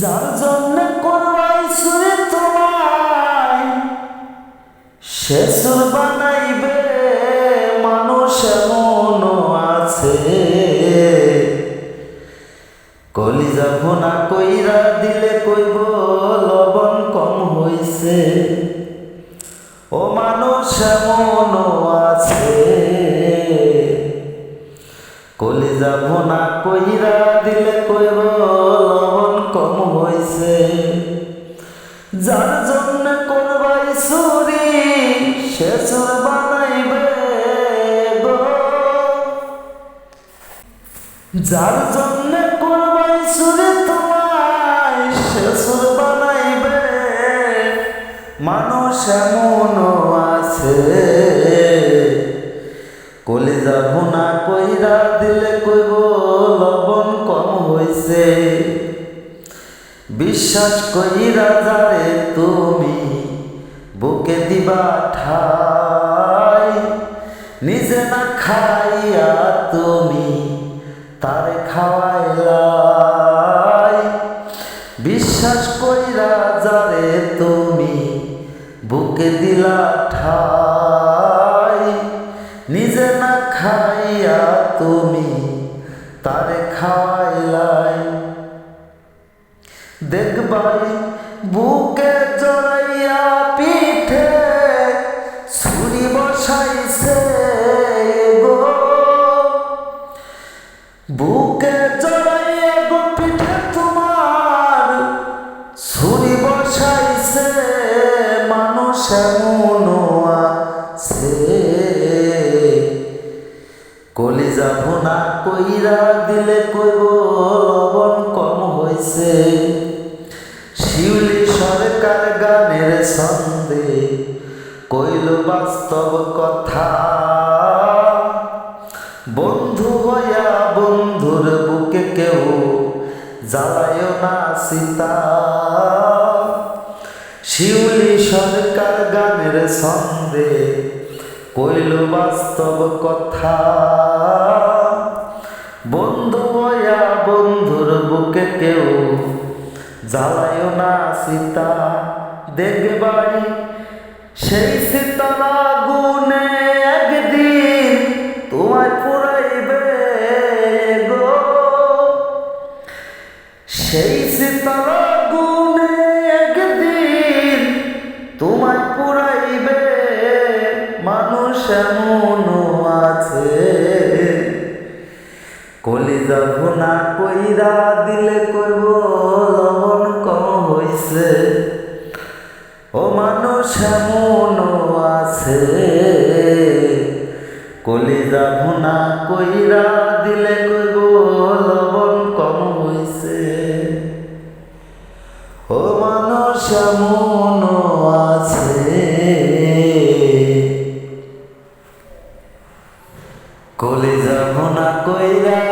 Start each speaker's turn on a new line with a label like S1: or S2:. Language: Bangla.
S1: যার জন্য করবাই সুরে তোমায়, সে সুর বানাইবে, মানুষ এমন আছে। কলিজা না কইরা দিলে কইব, লবণ কম হইছে। ও মানুষ এমন আছে। কলিজা না কইরা দিলে হইছে যার জন্য করবাই চুরি সে চোর বানাইবে যার জন্য করবাই চুরি তোমায়, সে চোর বানাইবে। মানুষ এমনও আছে। কলিজা ভুনা কইরা দিলে কইব, লবণ কম হইছে। বিশ্বাস কইরা যারে তুমি, বুকে দিবা ঠাই। নিজে না খাইয়া তুমি, তারে খাওয়াইলাই বিশ্বাস কইরা যারে তুমি, বুকে দিলা ঠাই। নিজে না খাইয়া তুমি, তারে খাওয়াইলাই দেখবাই, বুকে জড়াইয়া পিঠে ছুরি বসাইছে গো। বুকে জড়াইয়া গো পিঠে তোমার ছুরি বসাইছে, মানুষ এমনও আছে। কলিজা ভুনা কইরা দিলে কইব, লবণ কম হইছে। শিউলি সরকার গানের ছন্দে কইল বাস্তব কথা। বন্ধু হইয়া বন্ধুর বুকে কেউ জ্বালায় না সীতা। শিউলি সরকার গানের ছন্দে কইল বাস্তব কথা। বন্ধু হইয়া বন্ধুর বুকে কেউ জ্বালায় না সীতা। দেখবাই সেই সীতার আগুনে একদিন তোমায় পুরাইবে গো। সেই সীতার আগুনে একদিন তোমায় পুরাইবে মানুষ এমনও আছে। কলিজা ভুনা কইরা দিলে কইব মানুষ এমন আছে। কলিজা ভুনা কইরা দিলে লবণ কম হইছে। ও মানুষ এমন আছে। কলি যাব না কইরা